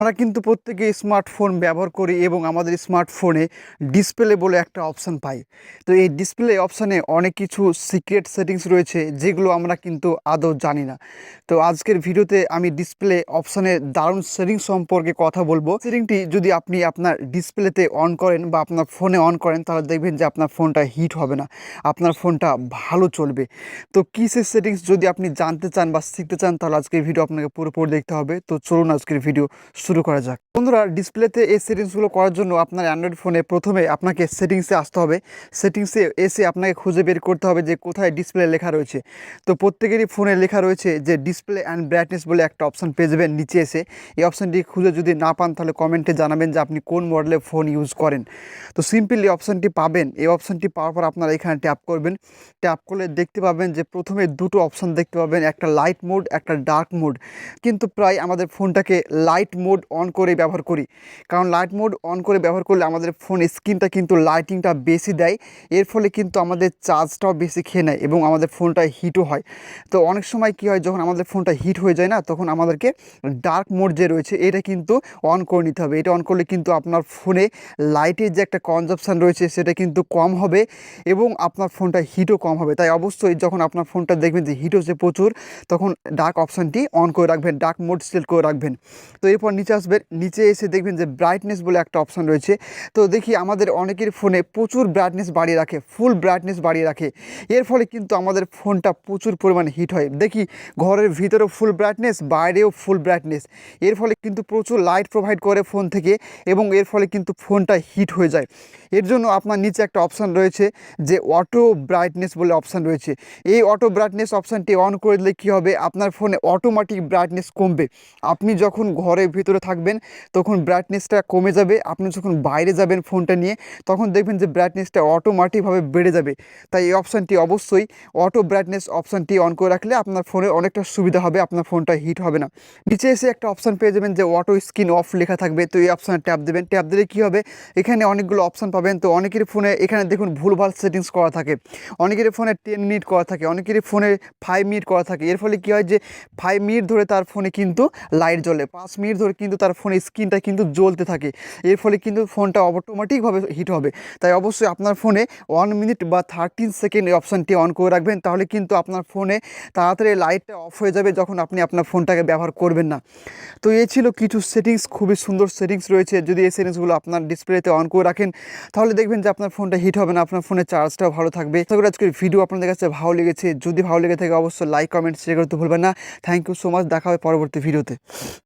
আমরা কিন্তু প্রত্যেকে স্মার্টফোন ব্যবহার করি এবং আমাদের স্মার্টফোনে ডিসপ্লে বলে একটা অপশান পাই। তো এই ডিসপ্লে অপশানে অনেক কিছু সিক্রেট সেটিংস রয়েছে যেগুলো আমরা কিন্তু আদৌ জানি না। তো আজকের ভিডিওতে আমি ডিসপ্লে অপশানের দারুণ সেটিং সম্পর্কে কথা বলব। সেটিংটি যদি আপনি আপনার ডিসপ্লেতে অন করেন বা আপনার ফোনে অন করেন, তাহলে দেখবেন যে আপনার ফোনটা হিট হবে না, আপনার ফোনটা ভালো চলবে। তো কী সে সেটিংস যদি আপনি জানতে চান বা শিখতে চান, তাহলে আজকের ভিডিও আপনাকে পুরোপুরি দেখতে হবে। তো চলুন আজকের ভিডিও শুরু করা যাক। বন্ধুরা ডিসপ্লেতে এই সেটিংসগুলো করার জন্য আপনার অ্যান্ড্রয়েড ফোনে প্রথমে আপনাকে সেটিংসে আসতে হবে। সেটিংসে এসে আপনাকে খুঁজে বের করতে হবে যে কোথায় ডিসপ্লে লেখা রয়েছে। তো প্রত্যেকেরই ফোনে লেখা রয়েছে যে ডিসপ্লে অ্যান্ড ব্রাইটনেস বলে একটা অপশান পেয়ে যাবেন নিচে এসে। এই অপশানটি খুঁজে যদি না পান, তাহলে কমেন্টে জানাবেন যে আপনি কোন মডেলের ফোন ইউজ করেন। তো সিম্পলি অপশানটি পাবেন। এই অপশানটি পাওয়ার পর আপনারা এখানে ট্যাপ করবেন। ট্যাপ করলে দেখতে পাবেন যে প্রথমে দুটো অপশান দেখতে পাবেন। একটা লাইট মোড একটা ডার্ক মোড কিন্তু প্রায় আমাদের ফোনটাকে লাইট মোড অন করে ব্যবহার করি। কারণ লাইট মোড অন করে ব্যবহার করলে আমাদের ফোন স্ক্রিনটা কিন্তু লাইটিংটা বেশি দেয়। এর ফলে কিন্তু আমাদের চার্জটাও বেশি খেয়ে নেয় এবং আমাদের ফোনটা হিটও হয়। তো অনেক সময় কী হয়, যখন আমাদের ফোনটা হিট হয়ে যায় না, তখন আমাদেরকে ডার্ক মোড যে রয়েছে, এটা কিন্তু অন করে নিতে হবে। এটা অন করলে কিন্তু আপনার ফোনে লাইটের যে একটা কনজাপশান রয়েছে, সেটা কিন্তু কম হবে এবং আপনার ফোনটা হিটও কম হবে। তাই অবশ্যই যখন আপনার ফোনটা দেখবেন যে হিট হচ্ছে প্রচুর, তখন ডার্ক অপশানটি অন করে রাখবেন ডার্ক মোড সিলেক্ট করে রাখবেন। তো এরপর নিচে আসবেন নিচে এসে দেখবেন যে ব্রাইটনেস বলে একটা অপশান রয়েছে। তো দেখি আমাদের অনেকের ফোনে প্রচুর ব্রাইটনেস বাড়িয়ে রাখে ফুল ব্রাইটনেস বাড়িয়ে রাখে। এর ফলে কিন্তু আমাদের ফোনটা প্রচুর পরিমাণে হিট হয়। দেখি ঘরের ভিতরেও ফুল ব্রাইটনেস বাইরেও ফুল ব্রাইটনেস এর ফলে কিন্তু প্রচুর লাইট প্রোভাইড করে ফোন থেকে এবং এর ফলে কিন্তু ফোনটা হিট হয়ে যায়। এর জন্য আপনার নিচে একটা অপশান রয়েছে যে অটো ব্রাইটনেস বলে অপশান রয়েছে। এই অটো ব্রাইটনেস অপশানটি অন করে দিলে কী হবে? আপনার ফোনে অটোমেটিক ব্রাইটনেস কমবে। আপনি যখন ঘরের ভিতরে থাকবেন, তখন ব্রাইটনেসটা কমে যাবে। আপনি যখন বাইরে যাবেন ফোনটা নিয়ে, তখন দেখবেন যে ব্রাইটনেসটা অটোমেটিকভাবে বেড়ে যাবে। তাই এই অপশানটি অবশ্যই অটো ব্রাইটনেস অপশানটি অন করে রাখলে আপনার ফোনে অনেকটা সুবিধা হবে, আপনার ফোনটা হিট হবে না। নিচে এসে একটা অপশান পেয়ে যাবেন যে অটো স্ক্রিন অফ লেখা থাকবে, তো এই অপশানে ট্যাপ দেবেন। ট্যাপ দিলে কী হবে? এখানে অনেকগুলো অপশান পাবেন, তো অনেকের ফোনে এখানে দেখুন ভুলভাল সেটিংস করা থাকে। অনেকের ফোনে টেন মিনিট করা থাকে, অনেকের ফোনে ফাইভ মিনিট করা থাকে। এর ফলে কী হয় যে ফাইভ মিনিট ধরে তার ফোনে কিন্তু লাইট জ্বলে, পাঁচ মিনিট ধরে কিন্তু তার ফোনে স্ক্রিনটা কিন্তু জ্বলতে থাকে। এর ফলে কিন্তু ফোনটা অটোমেটিকভাবে হিট হবে। তাই অবশ্যই আপনার ফোনে ওয়ান মিনিট বা থার্টিন সেকেন্ড এই অপশানটি অন করে রাখবেন। তাহলে কিন্তু আপনার ফোনে তাড়াতাড়ি লাইটটা অফ হয়ে যাবে যখন আপনি আপনার ফোনটাকে ব্যবহার করবেন না। তো এই ছিল কিছু সেটিংস খুবই সুন্দর সেটিংস রয়েছে। যদি এই সেটিংসগুলো আপনার ডিসপ্লেতে অন করে রাখেন, তাহলে দেখবেন যে আপনার ফোনটা হিট হবে না, আপনার ফোনের চার্জটাও ভালো থাকবে। তো আজকের ভিডিও আপনাদের কাছে ভালো লেগেছে। যদি ভালো লেগে থাকে, অবশ্যই লাইক কমেন্ট শেয়ার করতে ভুলবেন না। থ্যাংক ইউ সো মাচ দেখা হবে পরবর্তী ভিডিওতে